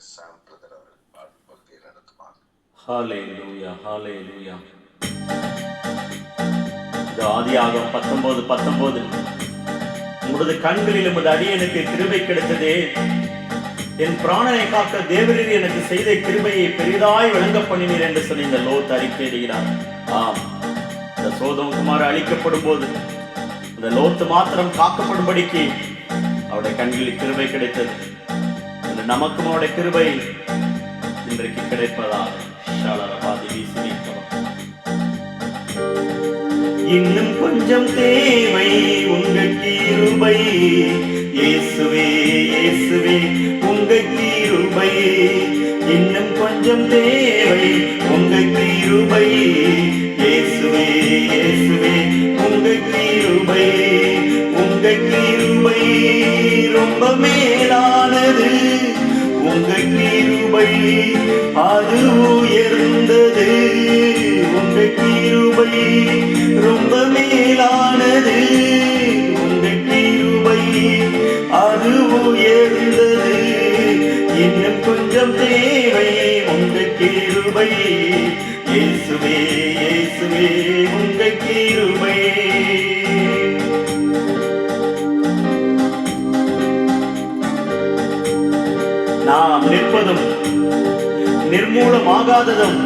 சாம் brother அவர்கள் பாடும் பகுதியை நடத்துவாங்க ஹalleluya ஹalleluya இது பத்தொன்பது பத்தொன்பது. உங்களது கண்களில் உமது அடியனுக்கு கிருபை கிடைத்ததே. என் பிராணனை காக்க தேவரீர் எனக்கு செய்த கிருபையை பெரிதாய் விளங்க பண்ணினீர் என்று சொல்லி இந்த லோத் அறிக்கையிடுகிறார். ஆம். இந்த சோதம் குமார் அழிக்கப்படும் போது இந்த லோத்து மாத்திரம் காக்கப்படும்படிக்கு அவருடைய கண்களில் கிருபை கிடைத்தது. நமக்கும் அவருடைய கிருபை இன்றைக்கு கிடைப்பதாக. இன்னும் கொஞ்சம் தேவை உங்க கிருபை. இயேசுவே இயேசுவே உங்க கிருபை. இன்னும் கொஞ்சம் தேவை உங்க கிருபை. இயேசுவே இயேசுவே உங்க கிருபை. உங்க கிருபை. ரொம்ப மேலானது உங்க கிருபை அது உயர்ந்தது. உங்க கிருபை ரொம்ப மேலானது உங்க கிருபை அது உயர்ந்தது. இன்னும் கொஞ்சம் தேவை உங்க கிருபை. இயேசுவே இயேசுவே உங்க கிருபை. இருப்பதும் நிர்மூலமாகாததும்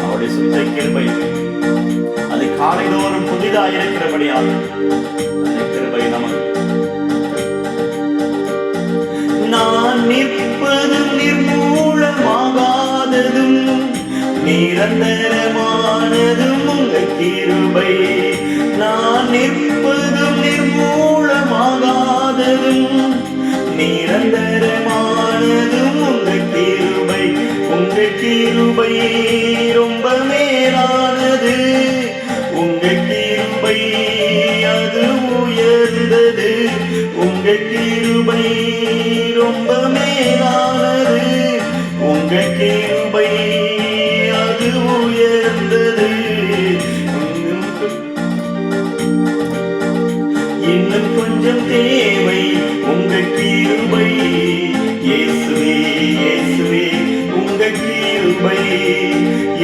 அவருடைய சுத்த கிருபை அது காலைதோறும் புதிதாக இருக்கிறபடியால் அந்த கிருபை நமக்கு. நான் நிற்பதும் நிர்மூலமாகாததும் நிரந்தரமானதும் உங்கள் கிருபை. நான் நிற்பதும் நிர்மூலமாகாததும் நிரந்தரமான முழுவதும் உங்க கிருபை கிருபை ரொம்ப மேலானது. உங்க கிருபை அது உயர்ந்தது. உங்க கிருபை ரொம்ப மேலானது. உங்க கிருபை உங்க கிருபை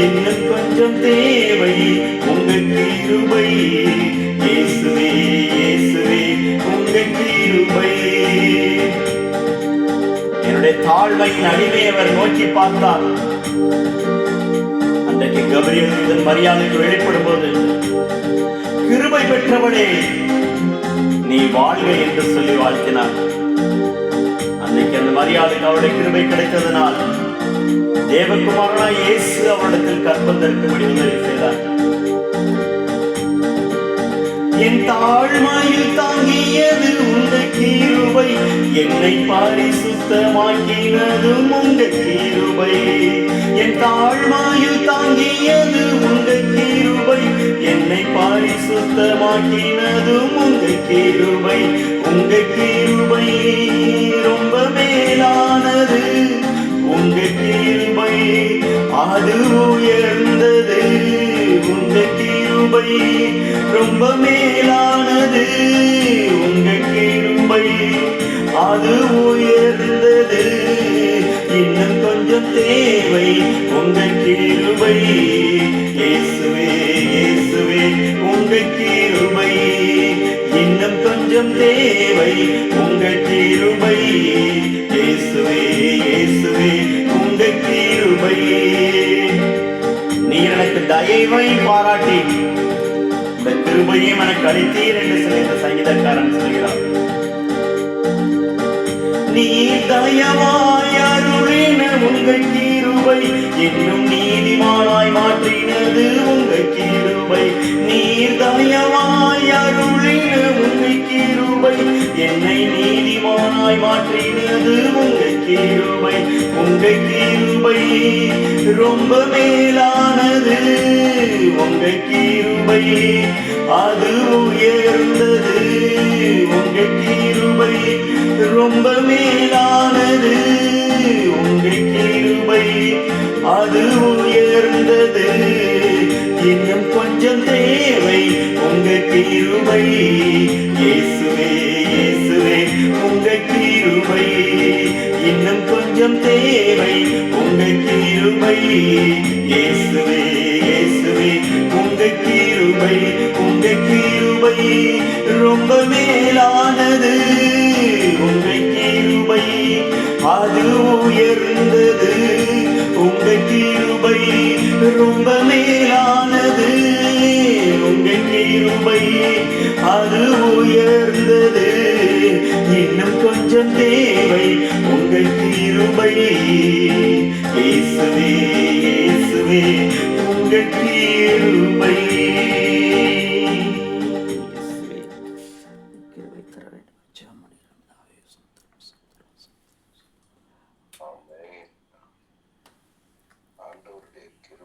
இன்னும் கொஞ்சம் தேவை உங்க கிருபை இயேசுவே இயேசுவே உங்க கிருபை என்னுடைய தாழ்வையின் அடிமை அவர் நோக்கி பார்த்தார். அன்றைக்கு கபரியல் இதன் மரியாதைக்கு வெளிப்படும் போது கிருபை பெற்றவனே நீ வாழ்க என்று சொல்லி வாழ்த்தினார். அன்னைக்கு அந்த மரியாதைக்கு அவருடைய கிருபை கிடைத்ததனால் தேவகுமாரனாய் இயேசு அவரிடத்தில் கற்பதற்கும்படி உதவி செய்தார். என் தாழ்மையில் தாங்கியது உங்க கீருபை என்னை பரிசுத்தமாக்கினதும் உங்க கீருபை. என் தாழ்மாயில் தாங்கியது உங்க கீருபை என்னை பரிசுத்தமாக்கினதும் உங்க கீருபை. உங்க கீருபை ரொம்ப மேலானது. உங்க கிருபை அது உயர்ந்தது. உங்க கிருபை ரொம்ப மேலானது. உங்க கிருபை அது உயர்ந்தது. இன்னும் கொஞ்சம் தேவை. உங்க கிருபை இயேசுவே இயேசுவே உங்க கிருபை இன்னும் கொஞ்சம் தேவை. உங்கள் கிருபை நீர் எனக்கு தயவை பாராட்டி இந்த கிருபையும் எனக்கு அளித்தீர் என்று சொல்லி இந்த சங்கீதக்காரன் சொல்கிறார் நீ தயவாய் அருளின உங்கள் கீருவை இன்னும் நீதிமானாய் மாற்றினது உங்கள் கீருவை நீர் தயவாய் அருளின உங்கள் கீருவை என்னை மாய் மாற்றினது உங்கள் கிருபை. உங்க கிருபை ரொம்ப மேலானது. உங்கள் கிருபை அது உயர்ந்தது. உங்கள் கிருபை ரொம்ப மேலானது. உங்கள் கிருபை அது உயர்ந்தது. இன்னும் கொஞ்சம் தேவை. உங்கள் கிருபை கிருபை இன்னும் கொஞ்சம் தேவை. உங்க கிருபை இயேசுவே இயேசுவே. உங்க கிருபை உங்க கிருபை ரொம்ப மேலானது. உங்க கிருபை அது உயர்ந்தது. உங்க கிருபை ரொம்ப மேலானது. உங்க கிருபை அது உயர் இன்னும் கொஞ்சம் தேவை. உங்கள் கிருபை. இயேசுவே இயேசுவே உங்கள் கிருபை.